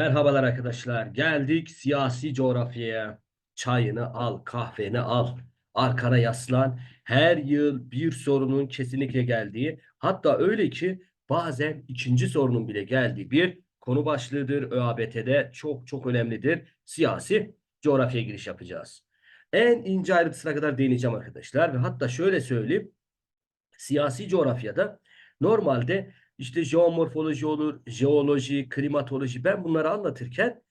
Merhabalar arkadaşlar. Geldik siyasi coğrafyaya. Çayını al, kahveni al. Arkana yaslan. Her yıl bir sorunun kesinlikle geldiği, hatta öyle ki bazen ikinci sorunun bile geldiği bir konu başlığıdır. ÖABT'de çok çok önemlidir. Siyasi coğrafyaya giriş yapacağız. En ince ayrıntısına kadar değineceğim arkadaşlar ve hatta şöyle söyleyeyim. Siyasi coğrafyada normalde işte jeomorfoloji olur, jeoloji, klimatoloji ben bunları anlatırken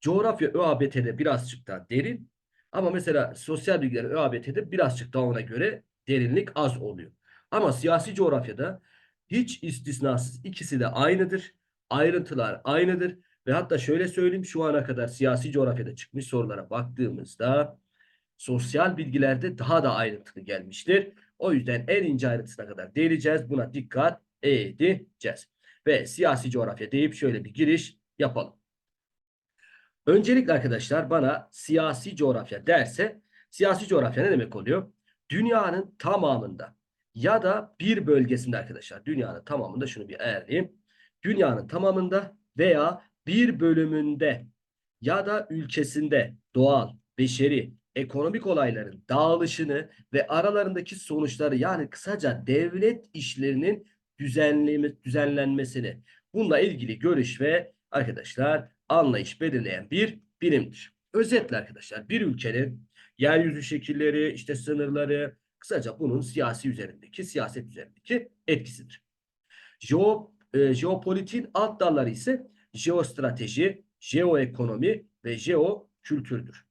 coğrafya ÖABT'de birazcık daha derin ama mesela sosyal bilgiler ÖABT'de birazcık daha ona göre derinlik az oluyor. Ama siyasi coğrafyada hiç istisnasız ikisi de aynıdır. Ayrıntılar aynıdır ve hatta şöyle söyleyeyim şu ana kadar siyasi coğrafyada çıkmış sorulara baktığımızda sosyal bilgilerde daha da ayrıntılı gelmiştir. O yüzden en ince ayrıntısına kadar değineceğiz. Buna dikkat edeceğiz. Ve siyasi coğrafya deyip şöyle bir giriş yapalım. Öncelikle arkadaşlar bana siyasi coğrafya derse siyasi coğrafya ne demek oluyor? Dünyanın tamamında ya da bir bölgesinde arkadaşlar dünyanın tamamında şunu bir ayarlayayım. Dünyanın tamamında veya bir bölümünde ya da ülkesinde doğal, beşeri, ekonomik olayların dağılışını ve aralarındaki sonuçları yani kısaca devlet işlerinin düzenleme, düzenlenmesini bununla ilgili görüş ve arkadaşlar anlayış belirleyen bir birimdir. Özetle arkadaşlar bir ülkenin yeryüzü şekilleri, işte sınırları, kısaca bunun siyasi üzerindeki, siyaset üzerindeki etkisidir. Jeo, e, jeopolitiğin alt dalları ise jeostrateji, jeoekonomi ve jeokültürdür.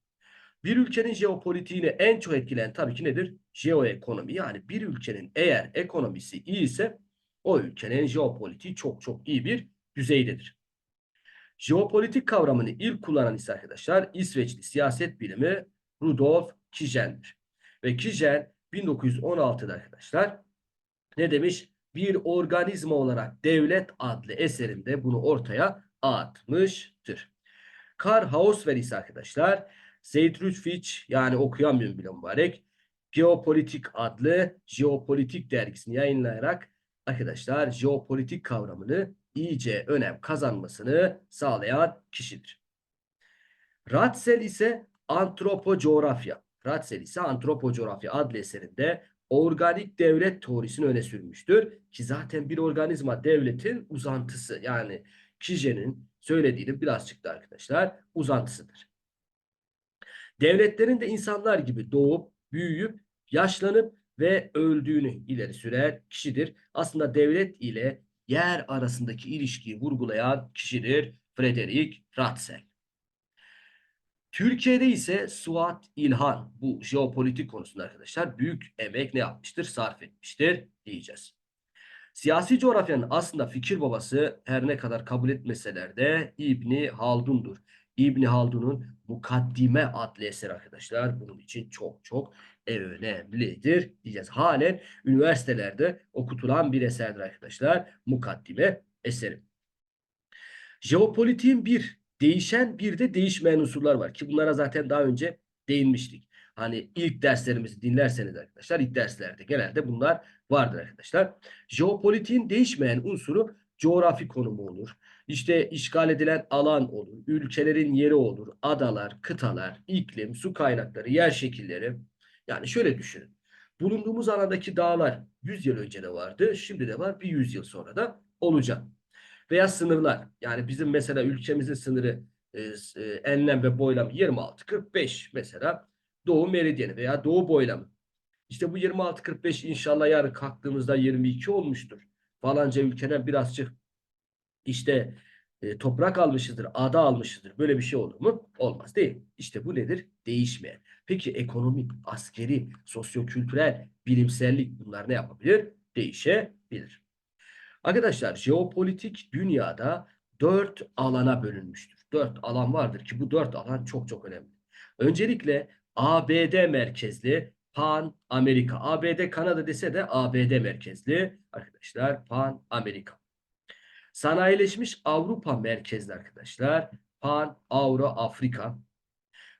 Bir ülkenin jeopolitiğini en çok etkileyen tabii ki nedir? Jeoekonomi. Yani bir ülkenin eğer ekonomisi iyi ise o ülkenin jeopolitiği çok çok iyi bir düzeydedir. Jeopolitik kavramını ilk kullanan ise arkadaşlar İsveçli siyaset bilimi Rudolf Kijen'dir. Ve Kijen 1916'da arkadaşlar ne demiş? Bir organizma olarak devlet adlı eserinde bunu ortaya atmıştır. Karl Hausver ise arkadaşlar Zeitruch yani okuyamıyorum bile mübarek Geopolitik adlı jeopolitik dergisini yayınlayarak arkadaşlar jeopolitik kavramını iyice önem kazanmasını sağlayan kişidir. Ratzel ise antropocoğrafya. Ratzel ise antropocoğrafya adlı eserinde organik devlet teorisini öne sürmüştür. Ki zaten bir organizma devletin uzantısı yani Kije'nin söylediğinin birazcık da arkadaşlar uzantısıdır. Devletlerin de insanlar gibi doğup, büyüyüp, yaşlanıp ve öldüğünü ileri sürer kişidir. Aslında devlet ile yer arasındaki ilişkiyi vurgulayan kişidir Frederick Ratzel. Türkiye'de ise Suat İlhan bu jeopolitik konusunda arkadaşlar büyük emek ne yapmıştır? Sarf etmiştir diyeceğiz. Siyasi coğrafyanın aslında fikir babası her ne kadar kabul etmeseler de İbni Haldun'dur. İbni Haldun'un Mukaddime adlı eser arkadaşlar bunun için çok çok önemlidir diyeceğiz. Halen üniversitelerde okutulan bir eserdir arkadaşlar. Mukaddime eseri. Jeopolitiğin bir değişen bir de değişmeyen unsurlar var ki bunlara zaten daha önce değinmiştik. Hani ilk derslerimizi dinlerseniz arkadaşlar ilk derslerde genelde bunlar vardır arkadaşlar. Jeopolitiğin değişmeyen unsuru coğrafi konumu olur. İşte işgal edilen alan olur, ülkelerin yeri olur, adalar, kıtalar, iklim, su kaynakları, yer şekilleri. Yani şöyle düşünün. Bulunduğumuz alandaki dağlar 100 yıl önce de vardı, şimdi de var, bir 100 yıl sonra da olacak. Veya sınırlar. Yani bizim mesela ülkemizin sınırı e, e, enlem ve boylam 26-45 mesela doğu meridyeni veya doğu boylamı. İşte bu 26-45 inşallah yarın kalktığımızda 22 olmuştur. Falanca ülkeden birazcık işte e, toprak almışızdır, ada almışızdır. Böyle bir şey olur mu? Olmaz değil. İşte bu nedir? Değişmeyen. Peki ekonomik, askeri, sosyokültürel, bilimsellik bunlar ne yapabilir? Değişebilir. Arkadaşlar jeopolitik dünyada dört alana bölünmüştür. Dört alan vardır ki bu dört alan çok çok önemli. Öncelikle ABD merkezli Pan Amerika. ABD Kanada dese de ABD merkezli arkadaşlar Pan Amerika. Sanayileşmiş Avrupa merkezli arkadaşlar. Pan Avro Afrika.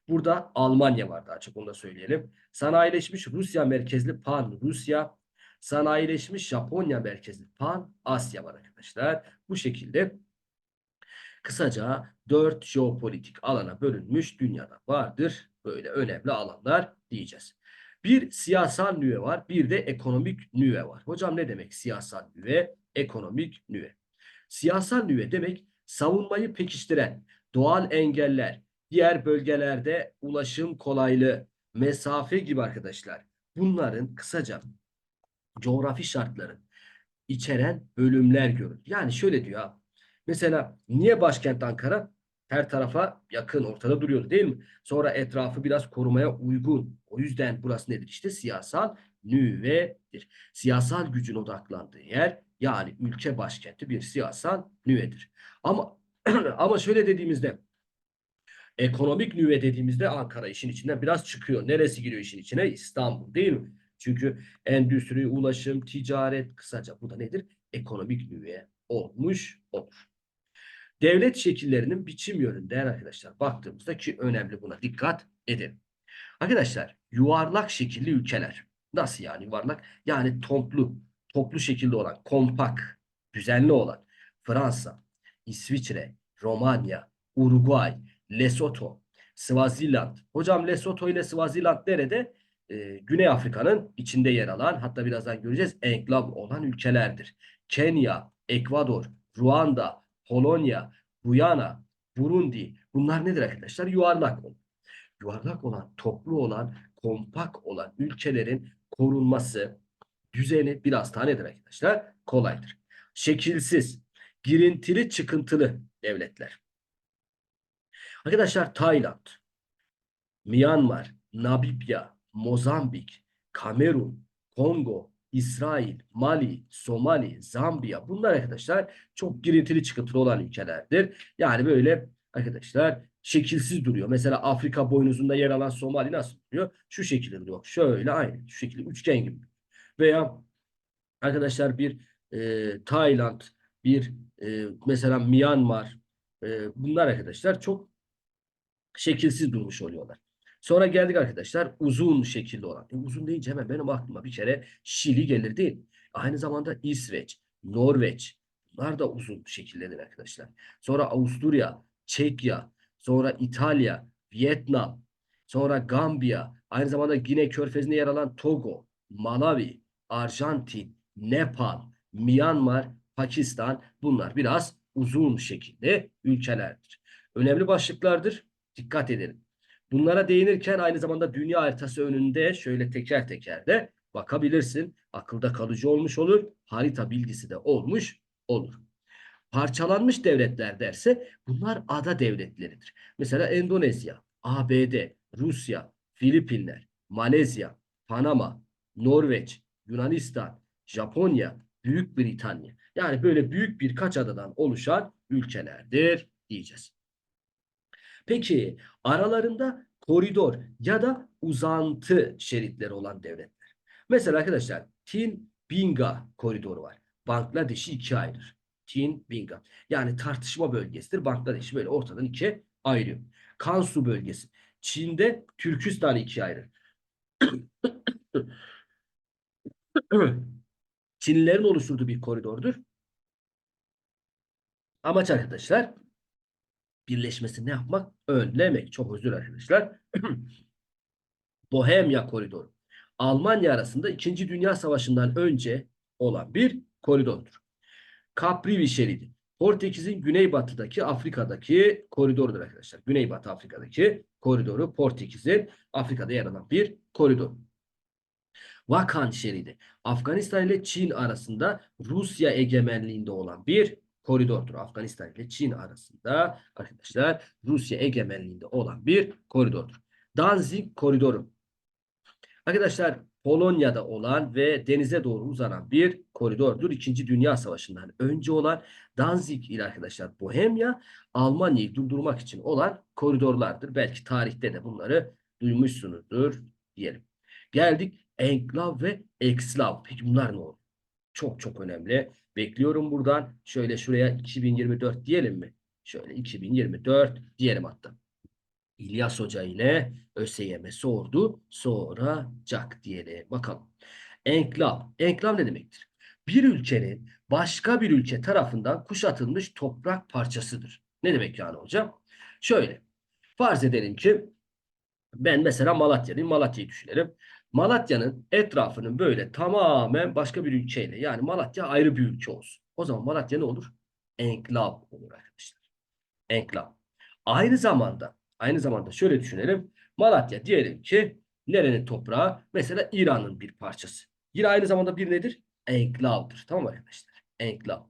Burada Almanya var daha çok onu da söyleyelim. Sanayileşmiş Rusya merkezli Pan Rusya. Sanayileşmiş Japonya merkezli Pan Asya var arkadaşlar. Bu şekilde Kısaca dört jeopolitik alana bölünmüş dünyada vardır. Böyle önemli alanlar diyeceğiz. Bir siyasal nüve var, bir de ekonomik nüve var. Hocam ne demek siyasal nüve, ekonomik nüve? Siyasal nüve demek savunmayı pekiştiren doğal engeller, diğer bölgelerde ulaşım kolaylığı, mesafe gibi arkadaşlar. Bunların kısaca coğrafi şartları içeren bölümler görür. Yani şöyle diyor abi. Mesela niye başkent Ankara? Her tarafa yakın ortada duruyor değil mi? Sonra etrafı biraz korumaya uygun. O yüzden burası nedir? İşte siyasal nüvedir. Siyasal gücün odaklandığı yer yani ülke başkenti bir siyasal nüvedir. Ama ama şöyle dediğimizde ekonomik nüve dediğimizde Ankara işin içinden biraz çıkıyor. Neresi giriyor işin içine? İstanbul değil mi? Çünkü endüstri, ulaşım, ticaret kısaca bu da nedir? Ekonomik nüve olmuş olur. Devlet şekillerinin biçim yönünde arkadaşlar baktığımızda ki önemli buna dikkat edin. Arkadaşlar yuvarlak şekilli ülkeler. Nasıl yani yuvarlak? Yani toplu, toplu şekilde olan, kompak, düzenli olan Fransa, İsviçre, Romanya, Uruguay, Lesotho, Swaziland. Hocam Lesotho ile Swaziland nerede? Ee, Güney Afrika'nın içinde yer alan hatta birazdan göreceğiz enklav olan ülkelerdir. Kenya, Ekvador, Ruanda, Polonya, Guyana, Burundi bunlar nedir arkadaşlar? Yuvarlak olan. Yuvarlak olan, toplu olan, kompak olan ülkelerin korunması, düzeni biraz daha nedir arkadaşlar? Kolaydır. Şekilsiz, girintili çıkıntılı devletler. Arkadaşlar Tayland, Myanmar, Namibya, Mozambik, Kamerun, Kongo, İsrail, Mali, Somali, Zambiya bunlar arkadaşlar çok girintili çıkıntılı olan ülkelerdir. Yani böyle arkadaşlar şekilsiz duruyor. Mesela Afrika boynuzunda yer alan Somali nasıl duruyor? Şu şekilde duruyor. Şöyle aynı. Şu şekilde üçgen gibi. Veya arkadaşlar bir e, Tayland, bir e, mesela Myanmar e, bunlar arkadaşlar çok şekilsiz durmuş oluyorlar. Sonra geldik arkadaşlar uzun şekilde olan. E, uzun deyince hemen benim aklıma bir kere Şili gelir değil. Aynı zamanda İsveç, Norveç bunlar da uzun şekildedir arkadaşlar. Sonra Avusturya, Çekya, sonra İtalya, Vietnam, sonra Gambiya, aynı zamanda Gine Körfezi'nde yer alan Togo, Malawi, Arjantin, Nepal, Myanmar, Pakistan bunlar biraz uzun şekilde ülkelerdir. Önemli başlıklardır. Dikkat edelim. Bunlara değinirken aynı zamanda dünya haritası önünde şöyle teker teker de bakabilirsin. Akılda kalıcı olmuş olur. Harita bilgisi de olmuş olur. Parçalanmış devletler derse bunlar ada devletleridir. Mesela Endonezya, ABD, Rusya, Filipinler, Malezya, Panama, Norveç, Yunanistan, Japonya, Büyük Britanya. Yani böyle büyük birkaç adadan oluşan ülkelerdir diyeceğiz. Peki aralarında koridor ya da uzantı şeritleri olan devletler. Mesela arkadaşlar Tin Binga koridoru var. Bangladeş'i ikiye ayırır. Tin Binga. Yani tartışma bölgesidir. Bangladeş'i böyle ortadan ikiye ayırıyor. Kansu bölgesi. Çin'de Türkistan'ı ikiye ayırır. Çinlilerin oluşturduğu bir koridordur. Amaç arkadaşlar birleşmesini yapmak? Önlemek. Çok özür arkadaşlar. Bohemya koridoru. Almanya arasında 2. Dünya Savaşı'ndan önce olan bir koridordur. Caprivi şeridi. Portekiz'in güneybatıdaki Afrika'daki koridordur arkadaşlar. Güneybatı Afrika'daki koridoru Portekiz'in Afrika'da yer alan bir koridor. Vakan şeridi. Afganistan ile Çin arasında Rusya egemenliğinde olan bir koridordur. Afganistan ile Çin arasında arkadaşlar Rusya egemenliğinde olan bir koridordur. Danzig koridoru. Arkadaşlar Polonya'da olan ve denize doğru uzanan bir koridordur. İkinci Dünya Savaşı'ndan önce olan Danzig ile arkadaşlar Bohemya Almanya'yı durdurmak için olan koridorlardır. Belki tarihte de bunları duymuşsunuzdur diyelim. Geldik enklav ve ekslav. Peki bunlar ne olur? Çok çok önemli. Bekliyorum buradan. Şöyle şuraya 2024 diyelim mi? Şöyle 2024 diyelim hatta. İlyas Hoca ile ÖSYM sordu. Soracak diyelim. Bakalım. Enklav. Enklav ne demektir? Bir ülkenin başka bir ülke tarafından kuşatılmış toprak parçasıdır. Ne demek yani hocam? Şöyle. Farz edelim ki ben mesela Malatya'dayım. Malatya'yı düşünelim. Malatya'nın etrafının böyle tamamen başka bir ülkeyle yani Malatya ayrı bir ülke olsun. O zaman Malatya ne olur? Enklav olur arkadaşlar. Enklav. Aynı zamanda aynı zamanda şöyle düşünelim. Malatya diyelim ki nerenin toprağı? Mesela İran'ın bir parçası. Yine aynı zamanda bir nedir? Enklavdır. Tamam arkadaşlar? Enklav.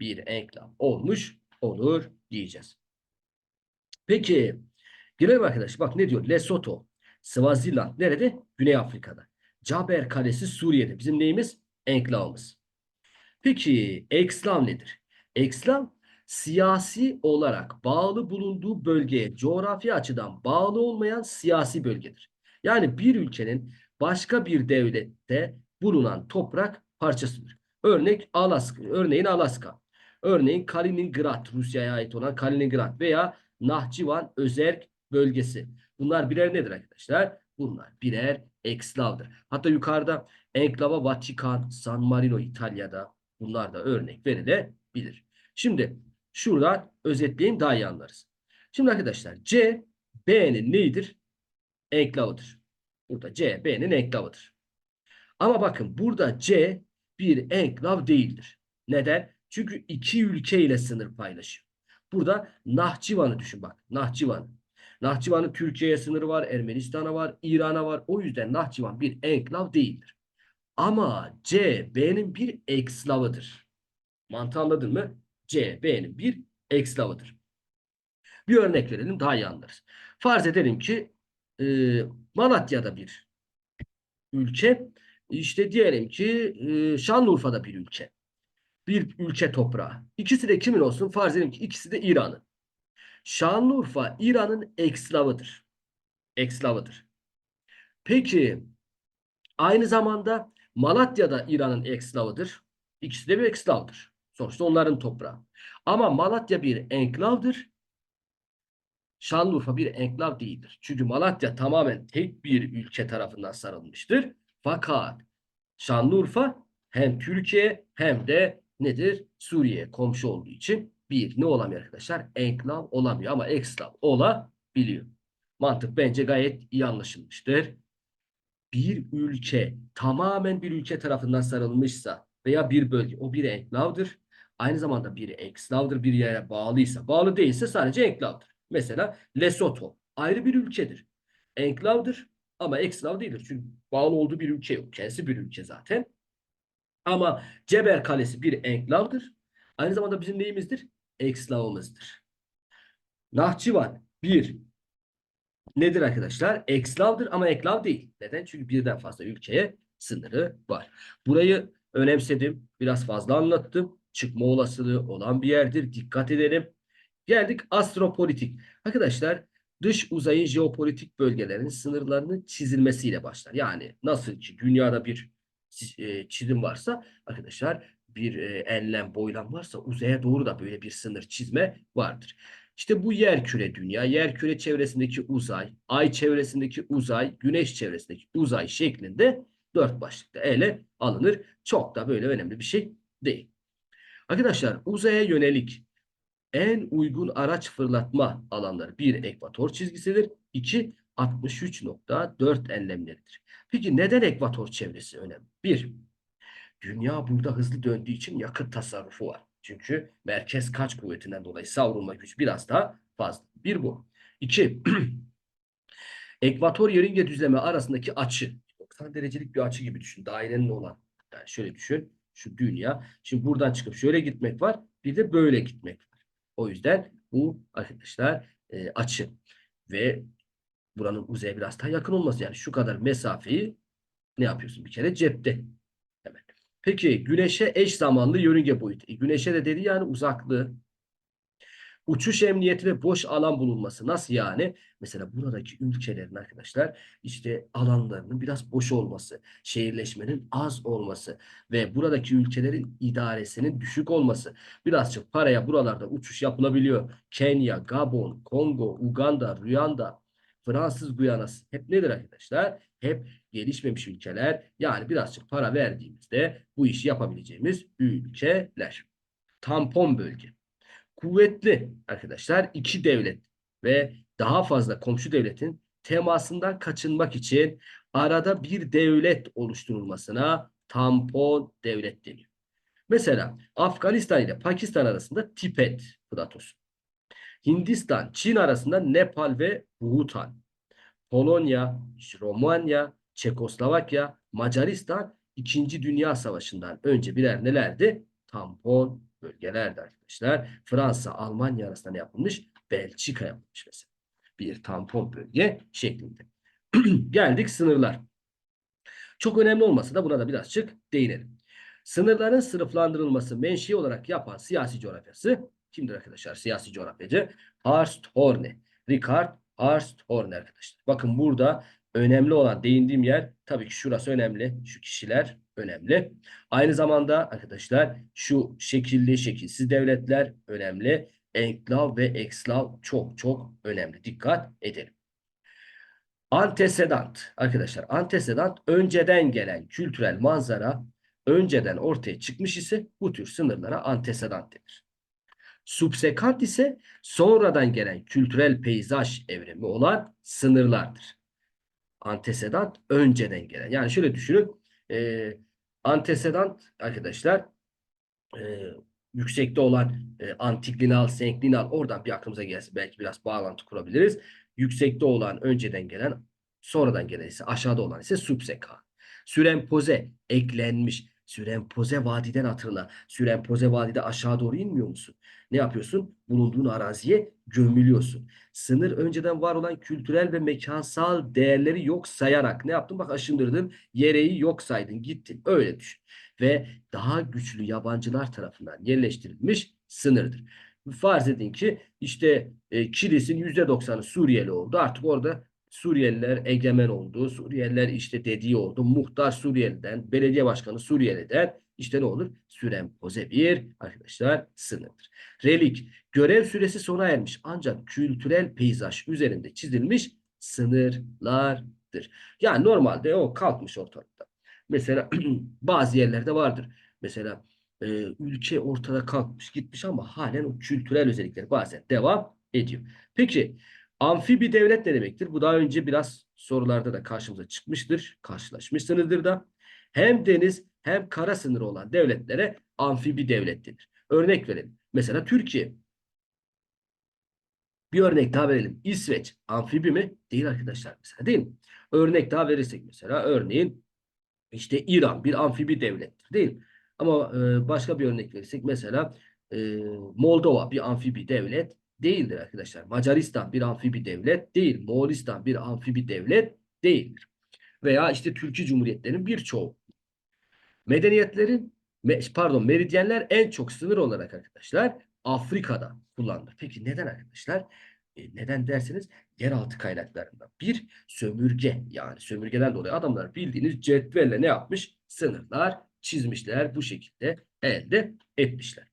Bir enklav olmuş olur diyeceğiz. Peki gelelim arkadaşlar. Bak ne diyor? Lesotho, Swaziland nerede? Güney Afrika'da. Caber Kalesi Suriye'de. Bizim neyimiz? Enklavımız. Peki ekslav nedir? Ekslav siyasi olarak bağlı bulunduğu bölgeye coğrafi açıdan bağlı olmayan siyasi bölgedir. Yani bir ülkenin başka bir devlette bulunan toprak parçasıdır. Örnek Alaska, örneğin Alaska. Örneğin Kaliningrad, Rusya'ya ait olan Kaliningrad veya Nahçıvan Özerk bölgesi. Bunlar birer nedir arkadaşlar? Bunlar birer eksklavdır. Hatta yukarıda Enklava Vatikan, San Marino İtalya'da bunlar da örnek verilebilir. Şimdi şuradan özetleyeyim daha iyi anlarız. Şimdi arkadaşlar C, B'nin neyidir? Enklavıdır. Burada C, B'nin enklavıdır. Ama bakın burada C bir enklav değildir. Neden? Çünkü iki ülke ile sınır paylaşıyor. Burada Nahçıvan'ı düşün bak. Nahçıvan. Nahçıvan'ın Türkiye'ye sınırı var, Ermenistan'a var, İran'a var. O yüzden Nahçıvan bir enklav değildir. Ama C, B'nin bir ekslavıdır. Mantığı anladın mı? C, B'nin bir ekslavıdır. Bir örnek verelim daha iyi anlarız. Farz edelim ki e, Malatya'da bir ülke, işte diyelim ki e, Şanlıurfa'da bir ülke. Bir ülke toprağı. İkisi de kimin olsun? Farz edelim ki ikisi de İran'ın. Şanlıurfa İran'ın ekslavıdır. Ekslavıdır. Peki aynı zamanda Malatya'da İran'ın ekslavıdır. İkisi de bir eksklavdır. Sonuçta onların toprağı. Ama Malatya bir enklavdır. Şanlıurfa bir enklav değildir. Çünkü Malatya tamamen tek bir ülke tarafından sarılmıştır. Fakat Şanlıurfa hem Türkiye hem de nedir? Suriye komşu olduğu için bir ne olamıyor arkadaşlar? Enklav olamıyor ama ekslav olabiliyor. Mantık bence gayet iyi anlaşılmıştır. Bir ülke tamamen bir ülke tarafından sarılmışsa veya bir bölge o bir enklavdır. Aynı zamanda bir eksklavdır bir yere bağlıysa bağlı değilse sadece enklavdır. Mesela Lesotho ayrı bir ülkedir. Enklavdır ama ekslav değildir. Çünkü bağlı olduğu bir ülke yok. Kendisi bir ülke zaten. Ama Ceber Kalesi bir enklavdır. Aynı zamanda bizim neyimizdir? Eksklavımızdır. Nahçıvan bir nedir arkadaşlar? Eksklavdır ama enklav değil. Neden? Çünkü birden fazla ülkeye sınırı var. Burayı önemsedim. Biraz fazla anlattım. Çıkma olasılığı olan bir yerdir. Dikkat edelim. Geldik astropolitik. Arkadaşlar dış uzayın jeopolitik bölgelerin sınırlarının çizilmesiyle başlar. Yani nasıl ki dünyada bir e, çizim varsa arkadaşlar bir e, enlem boylam varsa uzaya doğru da böyle bir sınır çizme vardır. İşte bu yer küre dünya, yer küre çevresindeki uzay, ay çevresindeki uzay, güneş çevresindeki uzay şeklinde dört başlıkta ele alınır. Çok da böyle önemli bir şey değil. Arkadaşlar uzaya yönelik en uygun araç fırlatma alanları bir ekvator çizgisidir. iki 63.4 enlemleridir. Peki neden ekvator çevresi önemli? Bir, dünya burada hızlı döndüğü için yakıt tasarrufu var. Çünkü merkez kaç kuvvetinden dolayı savrulma gücü biraz daha fazla. Bir bu. İki, ekvator yörünge düzlemi arasındaki açı. 90 derecelik bir açı gibi düşün. Dairenin olan. Yani şöyle düşün. Şu dünya. Şimdi buradan çıkıp şöyle gitmek var. Bir de böyle gitmek var. O yüzden bu arkadaşlar e, açı. Ve buranın uzaya biraz daha yakın olması. Yani şu kadar mesafeyi ne yapıyorsun? Bir kere cepte. Peki güneşe eş zamanlı yörünge boyutu. E, güneşe de dedi yani uzaklığı. Uçuş emniyeti ve boş alan bulunması. Nasıl yani? Mesela buradaki ülkelerin arkadaşlar işte alanlarının biraz boş olması, şehirleşmenin az olması ve buradaki ülkelerin idaresinin düşük olması. Birazcık paraya buralarda uçuş yapılabiliyor. Kenya, Gabon, Kongo, Uganda, Rwanda, Fransız Guyanası hep nedir arkadaşlar? Hep gelişmemiş ülkeler. Yani birazcık para verdiğimizde bu işi yapabileceğimiz ülkeler. Tampon bölge. kuvvetli arkadaşlar iki devlet ve daha fazla komşu devletin temasından kaçınmak için arada bir devlet oluşturulmasına tampon devlet deniyor. Mesela Afganistan ile Pakistan arasında Tibet platosu. Hindistan, Çin arasında Nepal ve Bhutan. Polonya, Romanya, Çekoslovakya, Macaristan 2. Dünya Savaşı'ndan önce birer nelerdi? Tampon bölgelerdi arkadaşlar. Fransa, Almanya arasında ne yapılmış? Belçika yapılmış mesela. Bir tampon bölge şeklinde. Geldik sınırlar. Çok önemli olmasa da buna da birazcık değinelim. Sınırların sınıflandırılması menşei olarak yapan siyasi coğrafyası kimdir arkadaşlar? Siyasi coğrafyacı Horst Horne. Richard Horst Horne arkadaşlar. Bakın burada önemli olan değindiğim yer tabii ki şurası önemli. Şu kişiler önemli. Aynı zamanda arkadaşlar şu şekilli şekilsiz devletler önemli. Enklav ve ekslav çok çok önemli. Dikkat edelim. Antesedant arkadaşlar antesedant önceden gelen kültürel manzara önceden ortaya çıkmış ise bu tür sınırlara antesedant denir. Subsekant ise sonradan gelen kültürel peyzaj evrimi olan sınırlardır. Antesedant önceden gelen. Yani şöyle düşünün. E, antesedant arkadaşlar e, yüksekte olan e, antiklinal, senklinal oradan bir aklımıza gelsin. Belki biraz bağlantı kurabiliriz. Yüksekte olan önceden gelen sonradan gelen ise aşağıda olan ise subseka. Sürenpoze eklenmiş. Sürenpoze vadiden hatırla. Sürenpoze vadide aşağı doğru inmiyor musun? Ne yapıyorsun? Bulunduğun araziye gömülüyorsun. Sınır önceden var olan kültürel ve mekansal değerleri yok sayarak ne yaptın? Bak aşındırdın. Yereyi yok saydın. Gittin. Öyle düşün. Ve daha güçlü yabancılar tarafından yerleştirilmiş sınırdır. Farz edin ki işte e, Kilis'in %90'ı Suriyeli oldu. Artık orada Suriyeliler egemen oldu. Suriyeliler işte dediği oldu. Muhtar Suriyeli'den, belediye başkanı Suriyeli'den işte ne olur? Sürenpoze bir arkadaşlar sınırdır. Relik görev süresi sona ermiş ancak kültürel peyzaj üzerinde çizilmiş sınırlardır. Yani normalde o kalkmış ortalıkta. Mesela bazı yerlerde vardır. Mesela e, ülke ortada kalkmış gitmiş ama halen o kültürel özellikleri bazen devam ediyor. Peki Amfibi devlet ne demektir? Bu daha önce biraz sorularda da karşımıza çıkmıştır. Karşılaşmışsınızdır da. Hem deniz hem kara sınırı olan devletlere amfibi devlet denir. Örnek verelim. Mesela Türkiye. Bir örnek daha verelim. İsveç amfibi mi? Değil arkadaşlar mesela değil mi? Örnek daha verirsek mesela örneğin işte İran bir amfibi devlettir değil mi? Ama başka bir örnek verirsek mesela Moldova bir amfibi devlet değildir arkadaşlar. Macaristan bir amfibi devlet değil. Moğolistan bir amfibi devlet değildir. Veya işte Türkiye Cumhuriyetlerinin birçoğu. Medeniyetlerin pardon meridyenler en çok sınır olarak arkadaşlar Afrika'da kullanılır. Peki neden arkadaşlar? E, neden derseniz yeraltı kaynaklarından. Bir sömürge yani sömürgeden dolayı adamlar bildiğiniz cetvelle ne yapmış? Sınırlar çizmişler bu şekilde elde etmişler.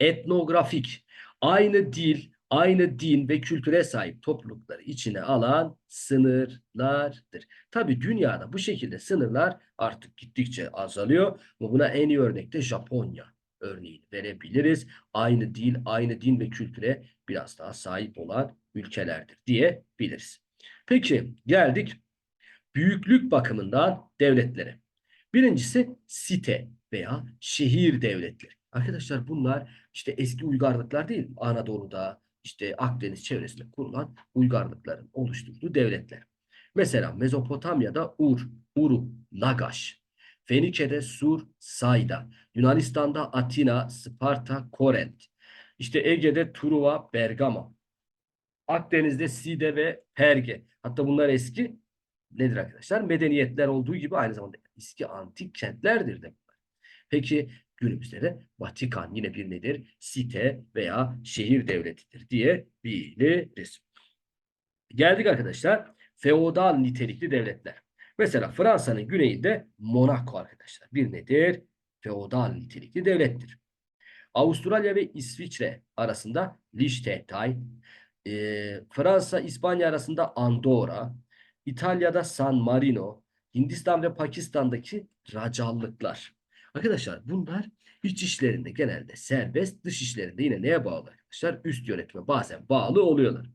Etnografik aynı dil, aynı din ve kültüre sahip toplulukları içine alan sınırlardır. Tabi dünyada bu şekilde sınırlar artık gittikçe azalıyor. Ve buna en iyi örnek de Japonya örneğini verebiliriz. Aynı dil, aynı din ve kültüre biraz daha sahip olan ülkelerdir diyebiliriz. Peki geldik büyüklük bakımından devletlere. Birincisi site veya şehir devletleri. Arkadaşlar bunlar işte eski uygarlıklar değil. Anadolu'da işte Akdeniz çevresinde kurulan uygarlıkların oluşturduğu devletler. Mesela Mezopotamya'da Ur, Uru, Lagaş. Fenike'de Sur, Sayda. Yunanistan'da Atina, Sparta, Korent. İşte Ege'de Truva, Bergama. Akdeniz'de Side ve Perge. Hatta bunlar eski nedir arkadaşlar? Medeniyetler olduğu gibi aynı zamanda eski antik kentlerdir de. Peki günümüzde de Vatikan yine bir nedir? Site veya şehir devletidir diye biliriz. Geldik arkadaşlar feodal nitelikli devletler. Mesela Fransa'nın güneyinde Monaco arkadaşlar. Bir nedir? Feodal nitelikli devlettir. Avustralya ve İsviçre arasında Liechtenstein, e, Fransa, İspanya arasında Andorra, İtalya'da San Marino, Hindistan ve Pakistan'daki racallıklar. Arkadaşlar bunlar iç işlerinde genelde serbest, dış işlerinde yine neye bağlı arkadaşlar? Üst yönetime bazen bağlı oluyorlar.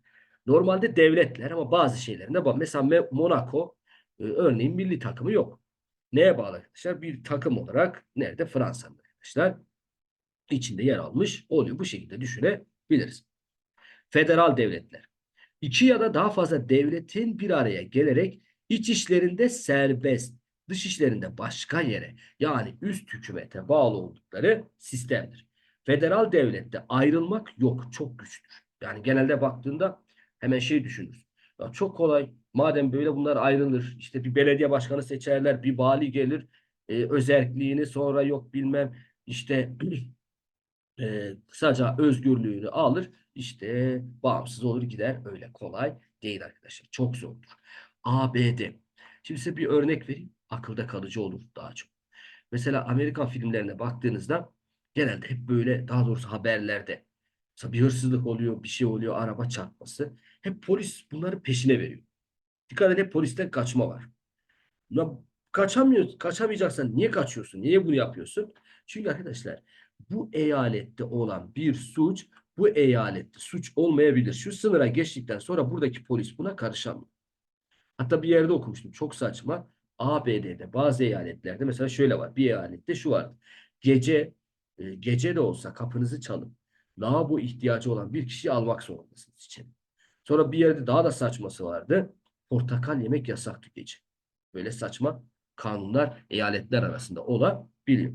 Normalde devletler ama bazı şeylerinde bağlı. Mesela Monaco e, örneğin milli takımı yok. Neye bağlı arkadaşlar? Bir takım olarak nerede? Fransa'nın arkadaşlar içinde yer almış oluyor. Bu şekilde düşünebiliriz. Federal devletler. İki ya da daha fazla devletin bir araya gelerek iç işlerinde serbest, dış işlerinde başka yere yani üst hükümete bağlı oldukları sistemdir. Federal devlette ayrılmak yok, çok güçtür. Yani genelde baktığında hemen şey düşünürüz. Ya çok kolay. Madem böyle bunlar ayrılır. işte bir belediye başkanı seçerler, bir vali gelir, e, özelliğini sonra yok bilmem işte e, kısaca özgürlüğünü alır. işte bağımsız olur gider. Öyle kolay değil arkadaşlar. Çok zordur. ABD. Şimdi size bir örnek vereyim. Akılda kalıcı olur daha çok. Mesela Amerikan filmlerine baktığınızda genelde hep böyle daha doğrusu haberlerde mesela bir hırsızlık oluyor, bir şey oluyor, araba çarpması. Hep polis bunları peşine veriyor. Dikkat edin hep polisten kaçma var. Ya kaçamıyorsun, kaçamayacaksan niye kaçıyorsun? Niye bunu yapıyorsun? Çünkü arkadaşlar bu eyalette olan bir suç bu eyalette suç olmayabilir. Şu sınıra geçtikten sonra buradaki polis buna karışamıyor. Hatta bir yerde okumuştum. Çok saçma. ABD'de bazı eyaletlerde mesela şöyle var. Bir eyalette şu var. Gece e, gece de olsa kapınızı çalıp lavabo ihtiyacı olan bir kişiyi almak zorundasınız içeri. Sonra bir yerde daha da saçması vardı. Portakal yemek yasaktı gece. Böyle saçma kanunlar eyaletler arasında olabiliyor.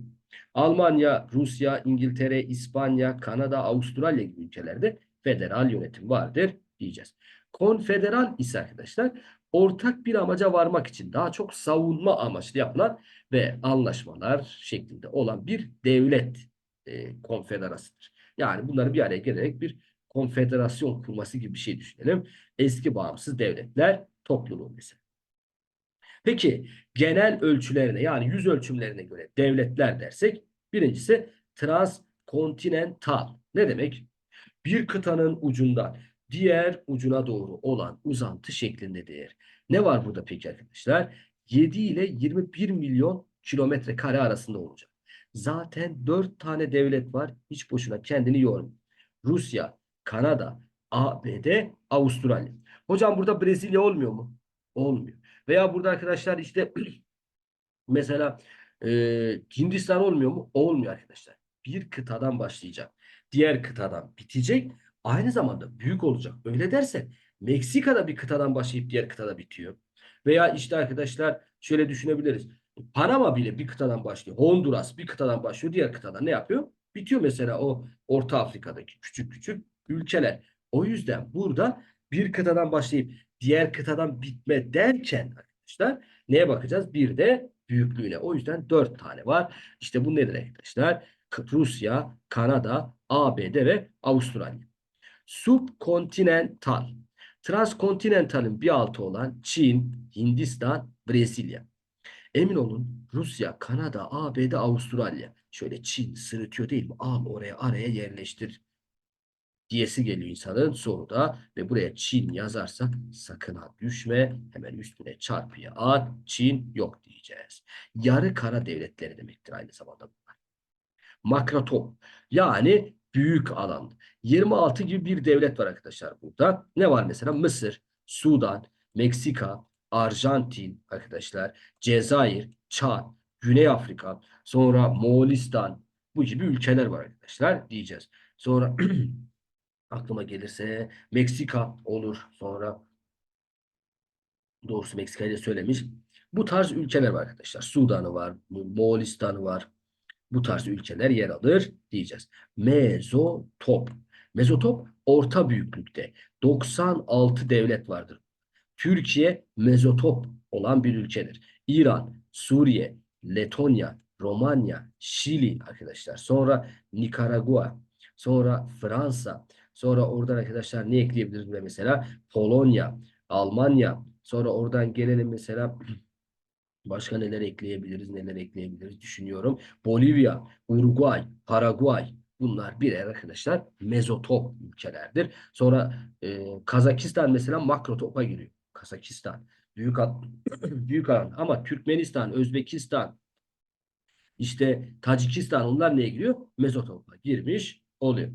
Almanya, Rusya, İngiltere, İspanya, Kanada, Avustralya gibi ülkelerde federal yönetim vardır diyeceğiz. Konfederal ise arkadaşlar ortak bir amaca varmak için daha çok savunma amaçlı yapılan ve anlaşmalar şeklinde olan bir devlet e, konfederasıdır. Yani bunları bir araya gelerek bir konfederasyon kurması gibi bir şey düşünelim. Eski bağımsız devletler topluluğu mesela. Peki genel ölçülerine yani yüz ölçümlerine göre devletler dersek birincisi transkontinental. Ne demek? Bir kıtanın ucundan diğer ucuna doğru olan uzantı şeklindedir. Ne var burada peki arkadaşlar? 7 ile 21 milyon kilometre kare arasında olacak. Zaten 4 tane devlet var. Hiç boşuna kendini yorma. Rusya, Kanada, ABD, Avustralya. Hocam burada Brezilya olmuyor mu? Olmuyor. Veya burada arkadaşlar işte mesela e, Hindistan olmuyor mu? Olmuyor arkadaşlar. Bir kıtadan başlayacak. Diğer kıtadan bitecek. Aynı zamanda büyük olacak. Öyle dersen Meksika'da bir kıtadan başlayıp diğer kıtada bitiyor. Veya işte arkadaşlar şöyle düşünebiliriz. Panama bile bir kıtadan başlıyor. Honduras bir kıtadan başlıyor. Diğer kıtadan ne yapıyor? Bitiyor mesela o Orta Afrika'daki küçük küçük ülkeler. O yüzden burada bir kıtadan başlayıp diğer kıtadan bitme derken arkadaşlar neye bakacağız? Bir de büyüklüğüne. O yüzden dört tane var. İşte bu nedir arkadaşlar? Rusya, Kanada, ABD ve Avustralya. Subkontinental. Transkontinentalin bir altı olan Çin, Hindistan, Brezilya. Emin olun Rusya, Kanada, ABD, Avustralya. Şöyle Çin sırıtıyor değil mi? Al oraya araya yerleştir diyesi geliyor insanın soruda ve buraya Çin yazarsak sakın ha düşme hemen üstüne çarpıya at Çin yok diyeceğiz. Yarı kara devletleri demektir aynı zamanda bunlar. Makrotom yani büyük alan. 26 gibi bir devlet var arkadaşlar burada. Ne var mesela? Mısır, Sudan, Meksika, Arjantin arkadaşlar, Cezayir, Çad, Güney Afrika, sonra Moğolistan bu gibi ülkeler var arkadaşlar diyeceğiz. Sonra aklıma gelirse Meksika olur sonra doğrusu Meksika'yı da söylemiş. Bu tarz ülkeler var arkadaşlar. Sudan'ı var, Moğolistan'ı var. Bu tarz ülkeler yer alır diyeceğiz. Mezotop. Mezotop orta büyüklükte. 96 devlet vardır. Türkiye mezotop olan bir ülkedir. İran, Suriye, Letonya, Romanya, Şili arkadaşlar. Sonra Nikaragua, sonra Fransa, Sonra oradan arkadaşlar ne ekleyebiliriz mesela? Polonya, Almanya. Sonra oradan gelelim mesela başka neler ekleyebiliriz, neler ekleyebiliriz düşünüyorum. Bolivya, Uruguay, Paraguay. Bunlar birer arkadaşlar mezotop ülkelerdir. Sonra e, Kazakistan mesela makrotopa giriyor. Kazakistan büyük büyük alan ama Türkmenistan, Özbekistan, İşte Tacikistan onlar neye giriyor? Mezotop'a girmiş oluyor.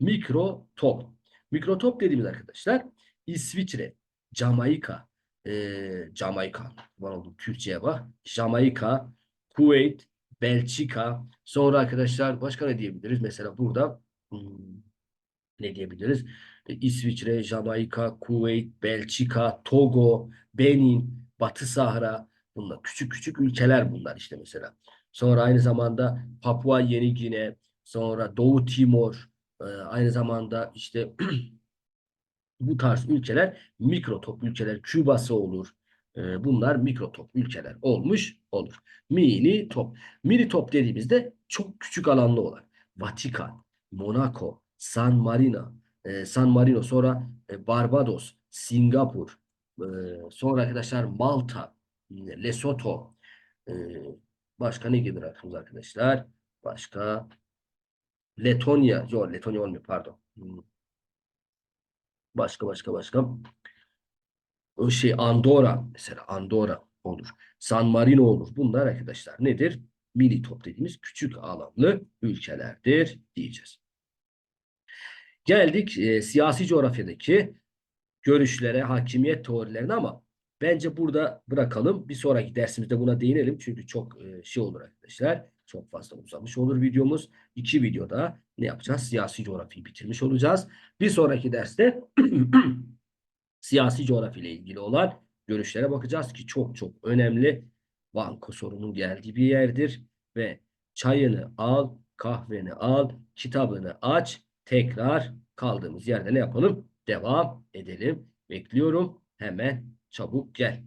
Mikrotop. Mikrotop dediğimiz arkadaşlar İsviçre, Jamaika, eee Jamaika, var oldu Türkçe'ye bak. Jamaika, Kuveyt, Belçika. Sonra arkadaşlar başka ne diyebiliriz? Mesela burada hmm, ne diyebiliriz? E, İsviçre, Jamaika, Kuveyt, Belçika, Togo, Benin, Batı Sahra. Bunlar küçük küçük ülkeler bunlar işte mesela. Sonra aynı zamanda Papua Yeni Gine, sonra Doğu Timor, e, aynı zamanda işte bu tarz ülkeler mikrotop ülkeler. Kübası olur. E, bunlar mikrotop ülkeler olmuş olur. Mini top. Mini top dediğimizde çok küçük alanlı olan. Vatikan, Monaco, San Marino, e, San Marino sonra e, Barbados, Singapur, e, sonra arkadaşlar Malta, e, Lesotho, e, başka ne gelir aklımıza arkadaşlar? Başka Letonya, yok Letonya olmuyor pardon. Hmm. Başka başka başka. O şey Andorra mesela Andorra olur. San Marino olur. Bunlar arkadaşlar nedir? Mini top dediğimiz küçük alanlı ülkelerdir diyeceğiz. Geldik e, siyasi coğrafyadaki görüşlere, hakimiyet teorilerine ama bence burada bırakalım. Bir sonraki dersimizde buna değinelim. Çünkü çok e, şey olur arkadaşlar. Çok fazla uzamış olur videomuz. İki videoda ne yapacağız? Siyasi coğrafyayı bitirmiş olacağız. Bir sonraki derste siyasi coğrafya ile ilgili olan görüşlere bakacağız ki çok çok önemli. Banko sorunun geldiği bir yerdir ve çayını al, kahveni al, kitabını aç, tekrar kaldığımız yerde ne yapalım? Devam edelim. Bekliyorum. Hemen çabuk gel.